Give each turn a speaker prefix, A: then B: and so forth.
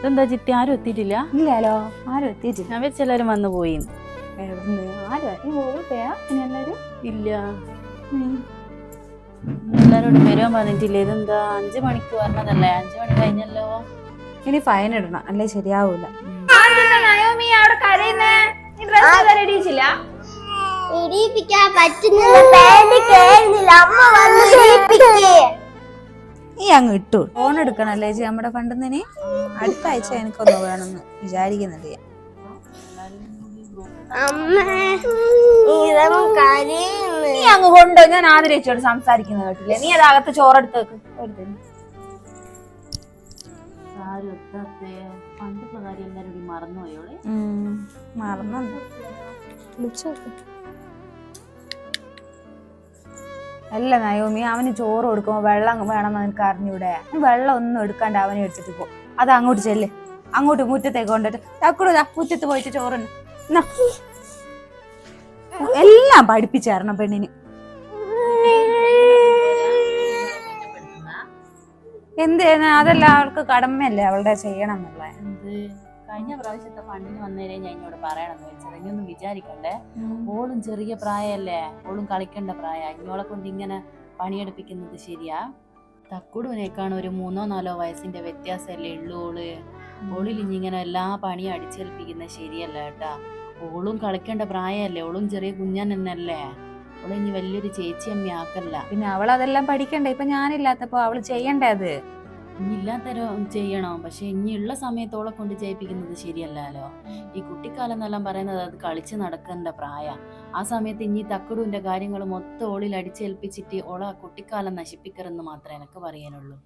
A: ഇതെന്താ ചിത്തി ആരും എത്തിയിട്ടില്ല?
B: ഇല്ലല്ലോ ആരും എത്തിയിട്ടില്ല.
A: ഞാൻ വെച്ചെല്ലാരും വന്നു പോയി. ഇല്ല. എല്ലാരോടും വരുവാൻ പറഞ്ഞിട്ടില്ലേ? ഇതെന്താ? അഞ്ചു മണിക്ക് പറഞ്ഞതല്ലേ അഞ്ചു മണി കഴിഞ്ഞല്ലോ.
B: ഇനി ഫൈൻ ഇടണം. അല്ലേ ശരിയാവൂല.
C: പറ്റുന്നില്ല. പേടി അമ്മ വന്ന് ഇടിയിപ്പിക്കേ
B: നീ അങ്ങ് ഇട്ടു. ഫോൺ എടുക്കണല്ലേ ചേച്ചി നമ്മുടെ ഫണ്ടിന് അടുത്ത ആഴ്ച എനിക്കൊന്ന് വേണമെന്ന് വിചാരിക്കുന്നുണ്ട് ഞാൻ.
D: നീ അങ്ങ് കൊണ്ടോ. ഞാൻ ആദരിച്ചോട് സംസാരിക്കുന്നത് കേട്ടില്ലേ? നീ അത് അകത്ത് ചോറെടുത്തേക്ക്
A: ആരും
B: അല്ല നയോമി അവന് ചോറ് കൊടുക്കുമ്പോ വെള്ളം വേണം നിനക്ക് അറിഞ്ഞൂടെ? വെള്ളം ഒന്നും എടുക്കാണ്ട് അവനെ എടുത്തിട്ട് പോ. അത് അങ്ങോട്ട് ചെല്ല്. അങ്ങോട്ട് മുറ്റത്തേക്ക് കൊണ്ടിട്ട് അക്കൂടെ മുറ്റത്ത് പോയിട്ട് ചോറുണ്ട് എല്ലാം പഠിപ്പിച്ചായിരുന്നു പെണ്ണിന്. എന്ത് അതല്ല അവൾക്ക് കടമയല്ലേ അവളുടെ ചെയ്യണം എന്നുള്ള
A: എന്ത്? കഴിഞ്ഞ പ്രാവശ്യത്തെ ഫണ്ടിന് വന്നേരെ ഞാൻ എന്നോട് പറയണമെന്ന് വെച്ചത്. ഇനിയൊന്നും വിചാരിക്കണ്ടേ? ഓളും ചെറിയ പ്രായമല്ലേ ഓളും കളിക്കേണ്ട പ്രായ. ഇങ്ങോളെ കൊണ്ട് ഇങ്ങനെ പണിയെടുപ്പിക്കുന്നത് ശരിയാ? തക്കുടുവിനേക്കാണ് ഒരു മൂന്നോ നാലോ വയസ്സിന്റെ വ്യത്യാസമല്ലേ ഉള്ളൂ ഓൾ. ഓളിൽ ഇനി ഇങ്ങനെ എല്ലാ പണിയും അടിച്ചേൽപ്പിക്കുന്നത് ശരിയല്ല കേട്ടാ. ഓളും കളിക്കേണ്ട പ്രായമല്ലേ ഓളും ചെറിയ കുഞ്ഞൻ എന്നല്ലേ? ഓൾ ഇനി വലിയൊരു ചേച്ചി അമ്മ
B: പിന്നെ അവൾ അതെല്ലാം പഠിക്കണ്ടേ? ഇപ്പൊ ഞാനില്ലാത്തപ്പോ അവൾ ചെയ്യണ്ടേ അത്?
A: ഇനി ഇല്ലാത്തരം ചെയ്യണം? പക്ഷെ ഇനിയുള്ള സമയത്തോളം കൊണ്ട് ചെയ്യിപ്പിക്കുന്നത് ശരിയല്ലല്ലോ. ഈ കുട്ടിക്കാലം എന്നെല്ലാം പറയുന്നത് അത് കളിച്ച് നടക്കേണ്ട പ്രായ. ആ സമയത്ത് ഇനി തക്കടുവിന്റെ കാര്യങ്ങൾ മൊത്തം ഓളിൽ അടിച്ചേൽപ്പിച്ചിട്ട് ഓള കുട്ടിക്കാലം നശിപ്പിക്കരുതെന്ന് മാത്രമേ എനിക്ക് പറയാനുള്ളൂ.